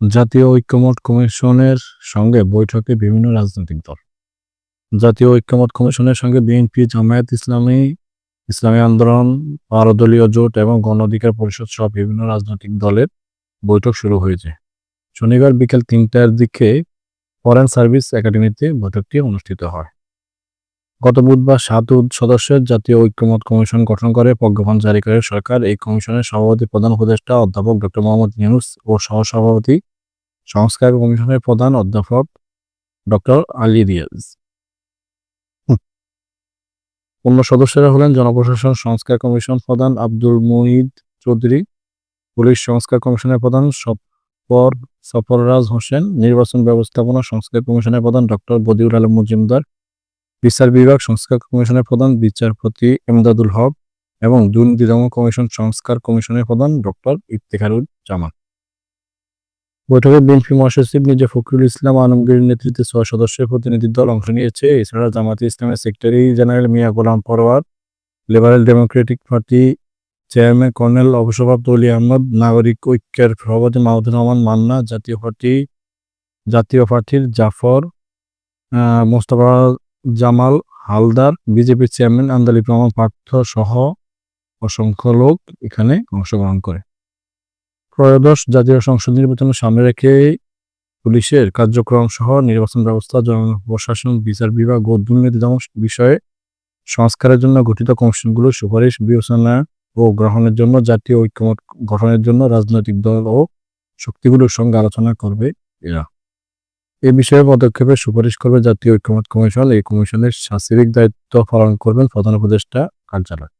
জাতীয় ঐক্যমত কমিশনের সঙ্গে বৈঠকে বিভিন্ন রাজনৈতিক দল। জাতীয় ঐক্যমত কমিশনের সঙ্গে বিএনপি, জামায়াত ইসলামী ইসলামী আন্দোলন বারো দলীয় জোট এবং গণ অধিকার পরিষদ সহ বিভিন্ন রাজনৈতিক দলের বৈঠক শুরু হয়েছে। শনিবার বিকেল তিনটার দিকে ফরেন সার্ভিস একাডেমিতে বৈঠকটি অনুষ্ঠিত হয়। গত বুধবার সাত সদস্যের জাতীয় ঐক্যমত কমিশন গঠন করে প্রজ্ঞাপন জারি করে সরকার এই কমিশনের সভাপতি প্রধান উপদেষ্টা অধ্যাপক ডক্টর মোহাম্মদ ইউনুস ও সহসভাপতি সংস্কার কমিশনের প্রধান অধ্যাপক ডক্টর আলী রিয়াজ। অন্য সদস্যরা হলেন জনপ্রশাসন সংস্কার কমিশন প্রধান আব্দুল মুহিদ চৌধুরী, পুলিশ সংস্কার কমিশনের প্রধান সফর সফররাজ হোসেন, নির্বাচন ব্যবস্থাপনা সংস্কার কমিশনের প্রধান ডক্টর বদিউল আলম মজুমদার বিচার বিভাগ সংস্কার কমিশনের প্রধান বিচারপতি এমদাদুল হক এবং দুর্নীতি দমন কমিশন সংস্কার কমিশনের প্রধান ডক্টর ইফতেখারুল জামান। বৈঠকে বিএনপি মহাসচিব মির্জা ফখরুল ইসলাম আলমগীর নেতৃত্বে ছয় সদস্যের প্রতিনিধি দল অংশ নিয়েছে। এছাড়া জামাতে ইসলামের secretary general Mia Golam Parwar liberal democratic party chairman colonel অবসরপ্রাপ্ত অলি আহমদ, নাগরিক ঐক্যের সভাপতি মাহমুদুর রহমান মান্না, জাতীয় পার্টি, জাতীয় পার্টির জাফর মোস্তফা জামাল হালদার বিজেপির চেয়ারম্যান আন্দালিব রহমান পার্থ সহ অসংখ্য লোক এখানে অংশগ্রহণ করে। ত্রয়োদশ জাতীয় সংসদ নির্বাচন সামনে রেখে পুলিশের কার্যক্রম সহ নির্বাচন ব্যবস্থা, জনপ্রশাসন, বিচার বিভাগ ও দুর্নীতি দমন বিষয়ে সংস্কারের জন্য গঠিত কমিশনগুলোর সুপারিশ বিবেচনা ও গ্রহণের জন্য জাতীয় ঐক্যমত গঠনের জন্য রাজনৈতিক দল ও শক্তিগুলোর সঙ্গে আলোচনা করবে এরা। এ বিষয়ে পদক্ষেপের সুপারিশ করবে জাতীয় ঐক্যমত কমিশন। এই কমিশনের সাংস্কৃতিক দায়িত্ব পালন করবেন প্রধান উপদেষ্টা কার্যালয়।